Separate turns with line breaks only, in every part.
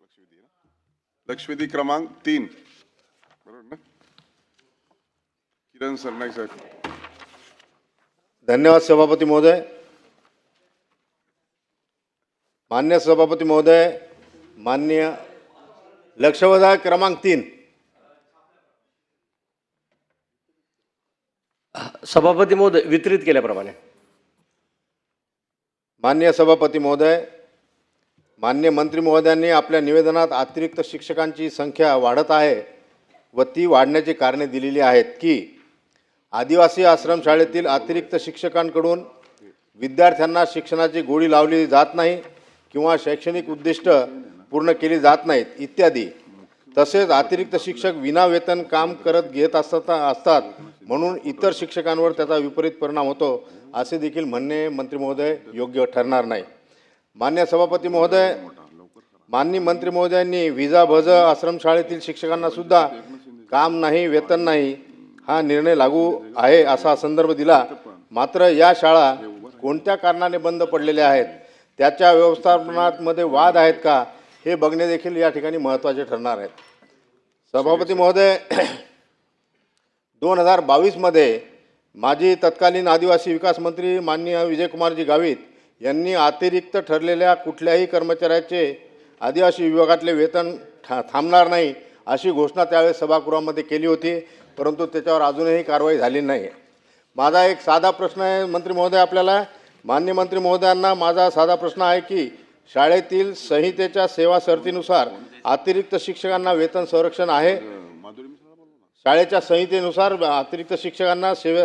लक्षवेधी आहे ना? लक्षवेधी क्रमांक तीन. बरोबर ना? किरण सरनाईक साहेब.
धन्यवाद सभापती महोदय. मान्य सभापती महोदय मान्य लक्षवेधा क्रमांक तीन.
सभापती महोदय वितरित केल्याप्रमाणे.
मान्य सभापती महोदय मान्य मंत्री महोदयांनी आपल्या निवेदनात अतिरिक्त शिक्षकांची संख्या वाढत आहे व ती वाढण्याची कारणे दिलेली आहेत की आदिवासी आश्रमशाळेतील अतिरिक्त शिक्षकांकडून विद्यार्थ्यांना शिक्षणाची गोळी लावली जात नाही किंवा शैक्षणिक उद्दिष्ट पूर्ण केली जात नाहीत इत्यादी. तसेच अतिरिक्त शिक्षक विनावेतन काम करत घेत असता असतात म्हणून इतर शिक्षकांवर त्याचा विपरीत परिणाम होतो असे देखील म्हणणे मंत्री महोदय योग्य ठरणार नाही. मान्य सभापती महोदय माननीय मंत्री महोदयांनी विजा भज आश्रमशाळेतील शिक्षकांना सुद्धा काम नाही वेतन नाही हा निर्णय लागू आहे असा संदर्भ दिला. मात्र या शाळा कोणत्या कारणाने बंद पडलेल्या आहेत? त्याच्या व्यवस्थापनामध्ये वाद आहेत का? हे बघणे देखील या ठिकाणी महत्त्वाचे ठरणार आहेत सभापती महोदय दोन हजार बावीसमध्ये माजी तत्कालीन आदिवासी विकास मंत्री माननीय विजयकुमारजी गावित यांनी अतिरिक्त ठरलेल्या कुठल्याही कर्मचाऱ्याचे आदिवासी विभागातले वेतन ठा थांबणार नाही अशी घोषणा त्यावेळेस सभागृहामध्ये केली होती परंतु त्याच्यावर अजूनही कारवाई झाली नाही. माझा एक साधा प्रश्न आहे मंत्री महोदय आपल्याला मान्य मंत्री महोदयांना माझा साधा प्रश्न आहे की शाळेतील संहितेच्या सेवा शर्तीनुसार अतिरिक्त शिक्षकांना वेतन संरक्षण आहे? शाळेच्या संहितेनुसार अतिरिक्त शिक्षकांना सेवे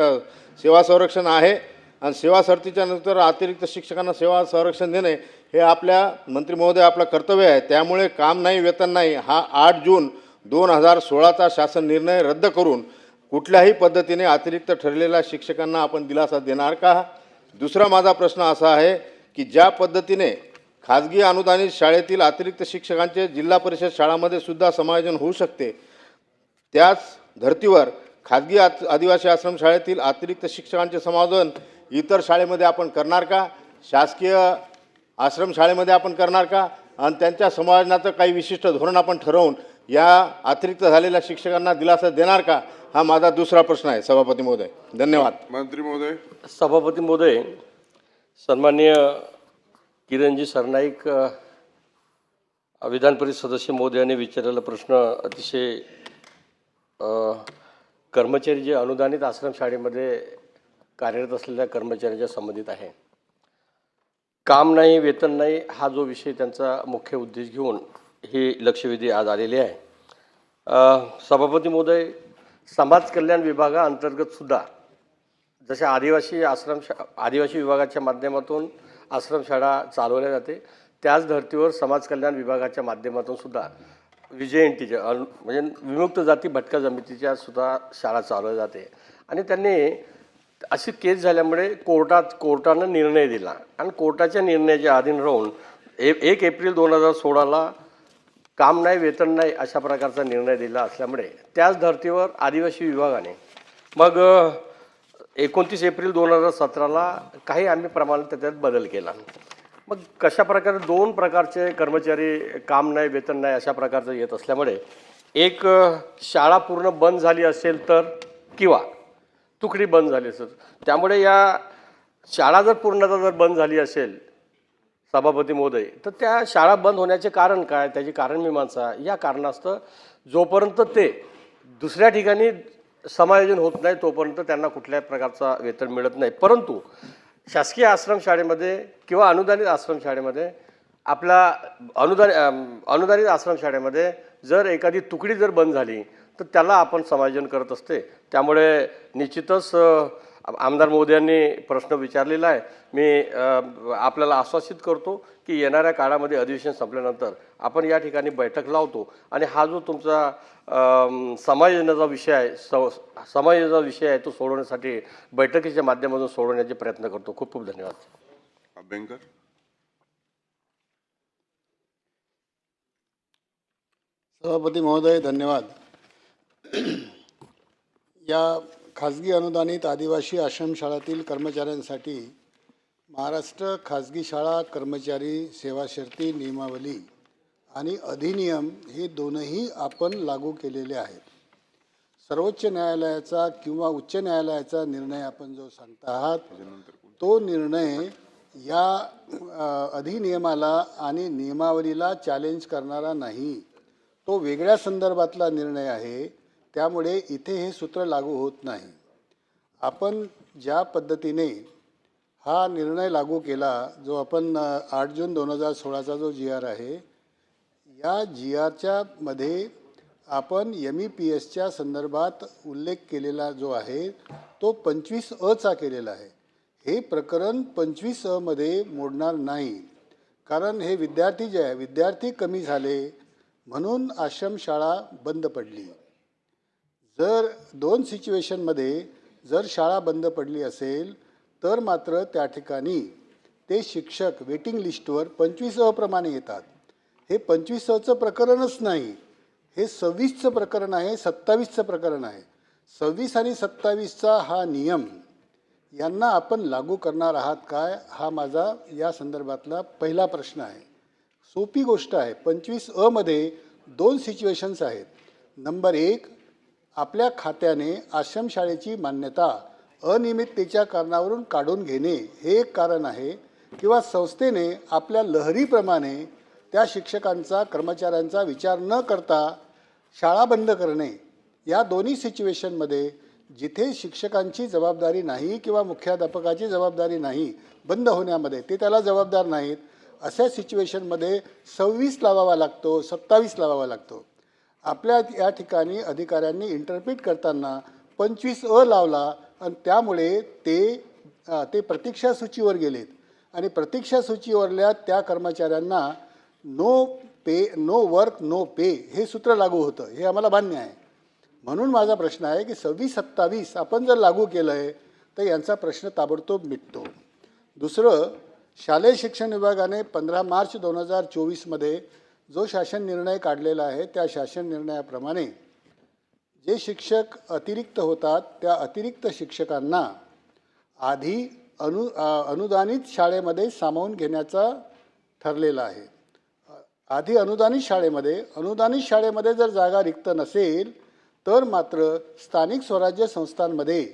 सेवा संरक्षण आहे? आणि सेवा सरतीच्या नंतर अतिरिक्त शिक्षकांना सेवा संरक्षण देणे हे आपल्या मंत्री महोदय आपलं कर्तव्य आहे. त्यामुळे काम नाही वेतन नाही हा आठ जून दोन हजार सोळाचा शासन निर्णय रद्द करून कुठल्याही पद्धतीने अतिरिक्त ठरलेल्या शिक्षकांना आपण दिलासा देणार का? दुसरा माझा प्रश्न असा आहे की ज्या पद्धतीने खाजगी अनुदानित शाळेतील अतिरिक्त शिक्षकांचे जिल्हा परिषद शाळांमध्ये सुद्धा समायोजन होऊ शकते त्याच धर्तीवर खाजगी आत आदिवासी आश्रमशाळेतील अतिरिक्त शिक्षकांचे समाधान इतर शाळेमध्ये आपण करणार का? शासकीय आश्रमशाळेमध्ये आपण करणार का? आणि त्यांच्या समायोजनाचं काही विशिष्ट धोरण आपण ठरवून या अतिरिक्त झालेल्या शिक्षकांना दिलासा देणार का? हा माझा दुसरा प्रश्न आहे सभापती महोदय. धन्यवाद.
मंत्री महोदय.
सभापती महोदय सन्माननीय किरणजी सरनाईक विधान परिषद सदस्य महोदयाने विचारलेला प्रश्न अतिशय कर्मचारी जे अनुदानित आश्रमशाळेमध्ये कार्यरत असलेल्या कर्मचाऱ्यांच्या संबंधित आहे. काम नाही वेतन नाही हा जो विषय त्यांचा मुख्य उद्देश घेऊन ही लक्षवेधी आज आलेली आहे. सभापती महोदय समाज कल्याण विभागाअंतर्गत सुद्धा जशा आदिवासी आश्रम शा आदिवासी विभागाच्या माध्यमातून आश्रमशाळा चालवल्या जाते त्याच धर्तीवर समाज कल्याण विभागाच्या माध्यमातून सुद्धा विजयंतीच्या अनु म्हणजे विमुक्त जाती भटका जमितीच्या सुद्धा शाळा चालवल्या जाते. आणि त्यांनी अशी केस झाल्यामुळे कोर्टात कोर्टानं निर्णय दिला. आणि कोर्टाच्या निर्णयाच्या अधीन राहून ए एक एप्रिल दोन हजार सोळाला काम नाही वेतन नाही अशा प्रकारचा निर्णय दिला असल्यामुळे त्याच धर्तीवर आदिवासी विभागाने. मग एकोणतीस एप्रिल दोन हजार सतराला काही आम्ही प्रमाणात त्याच्यात बदल केला. मग कशा प्रकारे दोन प्रकारचे कर्मचारी काम नाही वेतन नाही अशा प्रकारचं येत असल्यामुळे एक शाळा पूर्ण बंद झाली असेल तर किंवा तुकडी बंद झाली असेल त्यामुळे या शाळा जर पूर्णतः जर बंद झाली असेल सभापती महोदय तर त्या शाळा बंद होण्याचे कारण काय? त्याची कारण मीमांसा या कारणास्तव जोपर्यंत ते दुसऱ्या ठिकाणी समायोजन होत नाही तोपर्यंत त्यांना कुठल्याही प्रकारचा वेतन मिळत नाही. परंतु शासकीय आश्रमशाळेमध्ये किंवा अनुदानित आश्रमशाळेमध्ये आपला अनुदान अनुदानित आश्रमशाळेमध्ये जर एखादी तुकडी जर बंद झाली तर त्याला आपण समायोजन करत असते. त्यामुळे निश्चितच आमदार मोदयांनी प्रश्न विचारलेला आहे. मी आपल्याला आश्वासित करतो की येणाऱ्या काळामध्ये अधिवेशन संपल्यानंतर आपण या ठिकाणी बैठक लावतो. आणि हा जो तुमचा समायोजनाचा विषय आहे स समायोजनाचा विषय आहे तो सोडवण्यासाठी बैठकीच्या माध्यमातून सोडवण्याचे प्रयत्न करतो. खूप खूप धन्यवाद.
अभ्यंकर
सभापती महोदय धन्यवाद. या खाजगी अनुदानित आदिवासी आश्रमशाळातील कर्मचाऱ्यांसाठी महाराष्ट्र खाजगी शाळा कर्मचारी सेवा शर्ती नियमावली आणि अधिनियम हे दोनही आपण लागू केलेले आहेत. सर्वोच्च न्यायालयाचा किंवा उच्च न्यायालयाचा निर्णय आपण जो सांगता आहात तो निर्णय या अधिनियमाला आणि नियमावलीला चॅलेंज करणारा नाही. तो वेगळ्या संदर्भातला निर्णय आहे. त्यामुळे इथे हे सूत्र लागू होत नाही. आपण ज्या पद्धतीने हा निर्णय लागू केला जो आपण आठ जून दोन हजार सोळाचा जो जी आर आहे या जी आरच्या मध्ये आपण यम ई पी एसच्या संदर्भात उल्लेख केलेला जो आहे तो पंचवीस अचा केलेला आहे. हे प्रकरण पंचवीस अमध्ये मोडणार नाही. कारण हे विद्यार्थी जे आहे विद्यार्थी कमी झाले म्हणून आश्रमशाळा बंद पडली. जर दोन सिच्युएशनमध्ये जर शाळा बंद पडली असेल तर मात्र त्या ठिकाणी ते शिक्षक वेटिंग लिस्टवर पंचवीस अप्रमाणे येतात. हे पंचवीस अचं प्रकरणच नाही. हे सव्वीसचं प्रकरण आहे सत्तावीसचं प्रकरण आहे. सव्वीस आणि सत्तावीसचा हा नियम यांना आपण लागू करणार आहात काय? हा माझा या संदर्भातला पहिला प्रश्न आहे. सोपी गोष्ट आहे. पंचवीस अमध्ये दोन सिच्युएशन्स आहेत. नंबर एक आपल्या खात्याने आश्रमशाळेची मान्यता अनियमिततेच्या कारणावरून काढून घेणे हे एक कारण आहे किंवा संस्थेने आपल्या लहरीप्रमाणे त्या शिक्षकांचा कर्मचाऱ्यांचा विचार न करता शाळा बंद करणे. या दोन्ही सिच्युएशनमध्ये जिथे शिक्षकांची जबाबदारी नाही किंवा मुख्याध्यापकाची जबाबदारी नाही बंद होण्यामध्ये ते त्याला जबाबदार नाहीत. अशा सिच्युएशनमध्ये सव्वीस लावावा लागतो सत्तावीस लावावा लागतो. आपल्या या ठिकाणी अधिकाऱ्यांनी इंटरप्रिट करताना पंचवीस अ लावला आणि त्यामुळे ते ते प्रतीक्षा सूचीवर गेलेत. आणि प्रतीक्षा सूचीवरल्या त्या कर्मचाऱ्यांना no pay no work no pay हे सूत्र लागू होतं. हे आम्हाला मान्य आहे. म्हणून माझा प्रश्न आहे की सव्वीस सत्तावीस आपण जर लागू केलं आहे तर यांचा प्रश्न ताबडतोब मिटतो. दुसरं शालेय शिक्षण विभागाने पंधरा मार्च दोन हजार चोवीसमध्ये जो शासन निर्णय काढलेला आहे त्या शासन निर्णयाप्रमाणे जे शिक्षक अतिरिक्त होतात त्या अतिरिक्त शिक्षकांना आधी अनु अनुदानित शाळेमध्ये सामावून घेण्याचा ठरलेला आहे. आधी अनुदानित शाळेमध्ये अनुदानित शाळेमध्ये जर जागा रिक्त नसेल तर मात्र स्थानिक स्वराज्य संस्थांमध्ये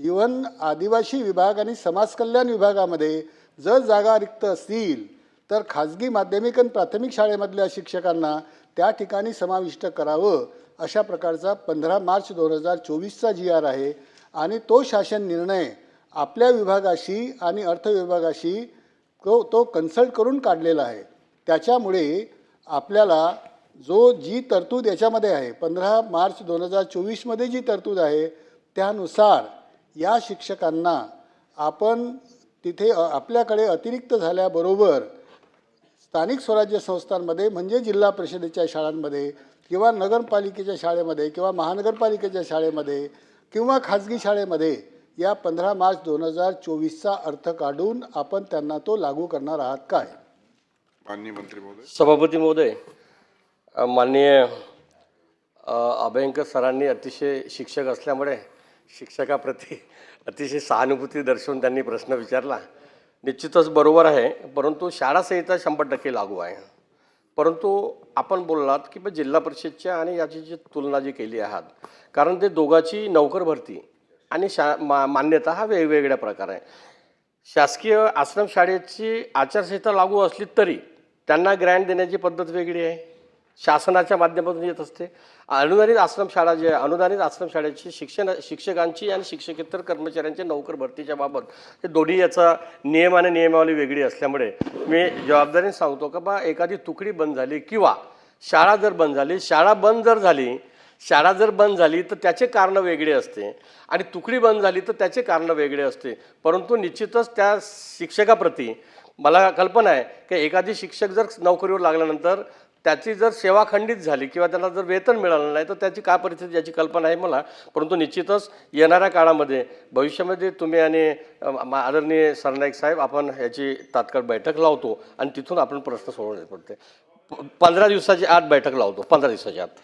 इवन आदिवासी विभाग आणि समाज कल्याण विभागामध्ये जर जागा रिक्त असतील तर खाजगी माध्यमिक आणि प्राथमिक शाळेमधल्या शिक्षकांना त्या ठिकाणी समाविष्ट करावं अशा प्रकारचा पंधरा मार्च दोन हजार चोवीसचा जी आर आहे. आणि तो शासन निर्णय आपल्या विभागाशी आणि अर्थ विभागाशी तो तो कन्सल्ट करून काढलेला आहे. त्याच्यामुळे आपल्याला जो जी तरतूद याच्यामध्ये आहे पंधरा मार्च दोन हजार चोवीसमध्ये जी तरतूद आहे त्यानुसार या शिक्षकांना आपण तिथे आपल्याकडे अतिरिक्त झाल्याबरोबर स्थानिक स्वराज्य संस्थांमध्ये म्हणजे जिल्हा परिषदेच्या शाळांमध्ये किंवा नगरपालिकेच्या शाळेमध्ये किंवा महानगरपालिकेच्या शाळेमध्ये किंवा खाजगी शाळेमध्ये या पंधरा मार्च दोन हजार चोवीसचा अर्थ काढून आपण त्यांना तो लागू करणार आहात काय?
माननीय मंत्री महोदय.
सभापती महोदय माननीय अभयंकर सरांनी अतिशय शिक्षक असल्यामुळे शिक्षकाप्रती अतिशय सहानुभूती दर्शवून त्यांनी प्रश्न विचारला. निश्चितच बरोबर आहे परंतु शाळा संहिता शंभर टक्के लागू आहे. परंतु आपण बोललात की बा जिल्हा परिषदच्या आणि याची जी तुलना जी केली आहात कारण ते दोघाची नोकर भरती आणि शा मा मान्यता हा वेगवेगळ्या प्रकार. आहे शासकीय आश्रमशाळेची आचारसंहिता लागू असली तरी त्यांना ग्रँट देण्याची पद्धत वेगळी आहे. शासनाच्या माध्यमातून येत असते. अनुदानित आश्रमशाळा जे अनुदानित आश्रमशाळेची शिक्षण शिक्षकांची आणि शिक्षकेतर कर्मचाऱ्यांच्या नोकर भरतीच्या बाबत हे दोन्ही याचा नियम आणि नियमावली वेगळी असल्यामुळे मी जबाबदारीने सांगतो का बा एखादी तुकडी बंद झाली किंवा शाळा जर बंद झाली शाळा बंद जर झाली शाळा जर बंद झाली तर त्याचे कारणं वेगळे असते. आणि तुकडी बंद झाली तर त्याचे कारणं वेगळे असते. परंतु निश्चितच त्या शिक्षकाप्रती मला कल्पना आहे की एखादी शिक्षक जर नोकरीवर लागल्यानंतर त्याची जर सेवा खंडित झाली किंवा त्यांना जर वेतन मिळालं नाही तर त्याची काय परिस्थिती याची कल्पना आहे मला. परंतु निश्चितच येणाऱ्या काळामध्ये भविष्यामध्ये तुम्ही आणि आदरणीय सरनाईक साहेब आपण याची तात्काळ बैठक लावतो आणि तिथून आपण प्रश्न सोडवले पडते. पंधरा दिवसाची आत बैठक लावतो पंधरा दिवसाच्या आत.